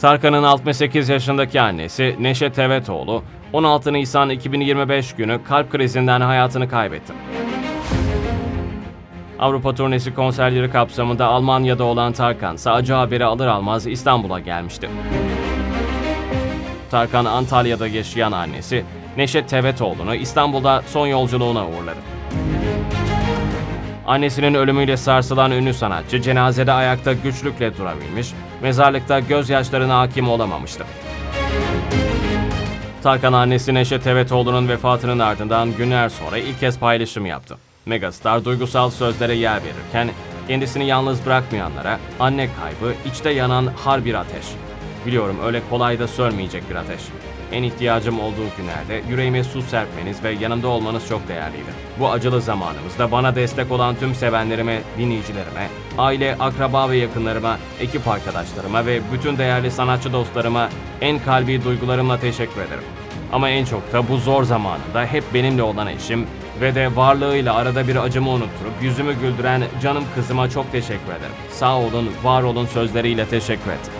Tarkan'ın 68 yaşındaki annesi Neşe Tevetoğlu, 16 Nisan 2025 günü kalp krizinden hayatını kaybetti. Avrupa turnesi konserleri kapsamında Almanya'da olan Tarkan, ise acı haberi alır almaz İstanbul'a gelmişti. Tarkan Antalya'da yaşayan annesi Neşe Tevetoğlu'nu İstanbul'da son yolculuğuna uğurladı. Annesinin ölümüyle sarsılan ünlü sanatçı cenazede ayakta güçlükle durabilmiş, mezarlıkta gözyaşlarına hakim olamamıştı. Tarkan annesi Neşe Tevetoğlu'nun vefatının ardından günler sonra ilk kez paylaşım yaptı. Megastar duygusal sözlere yer verirken kendisini yalnız bırakmayanlara anne kaybı içte yanan har bir ateş. Biliyorum öyle kolay da sönmeyecek bir ateş. En ihtiyacım olduğu günlerde yüreğime su serpmeniz ve yanımda olmanız çok değerliydi. Bu acılı zamanımızda bana destek olan tüm sevenlerime, dinleyicilerime, aile, akraba ve yakınlarıma, ekip arkadaşlarıma ve bütün değerli sanatçı dostlarıma en kalbi duygularımla teşekkür ederim. Ama en çok da bu zor zamanında hep benimle olan eşim ve de varlığıyla arada bir acımı unutturup yüzümü güldüren canım kızıma çok teşekkür ederim. Sağ olun, var olun sözleriyle teşekkür et.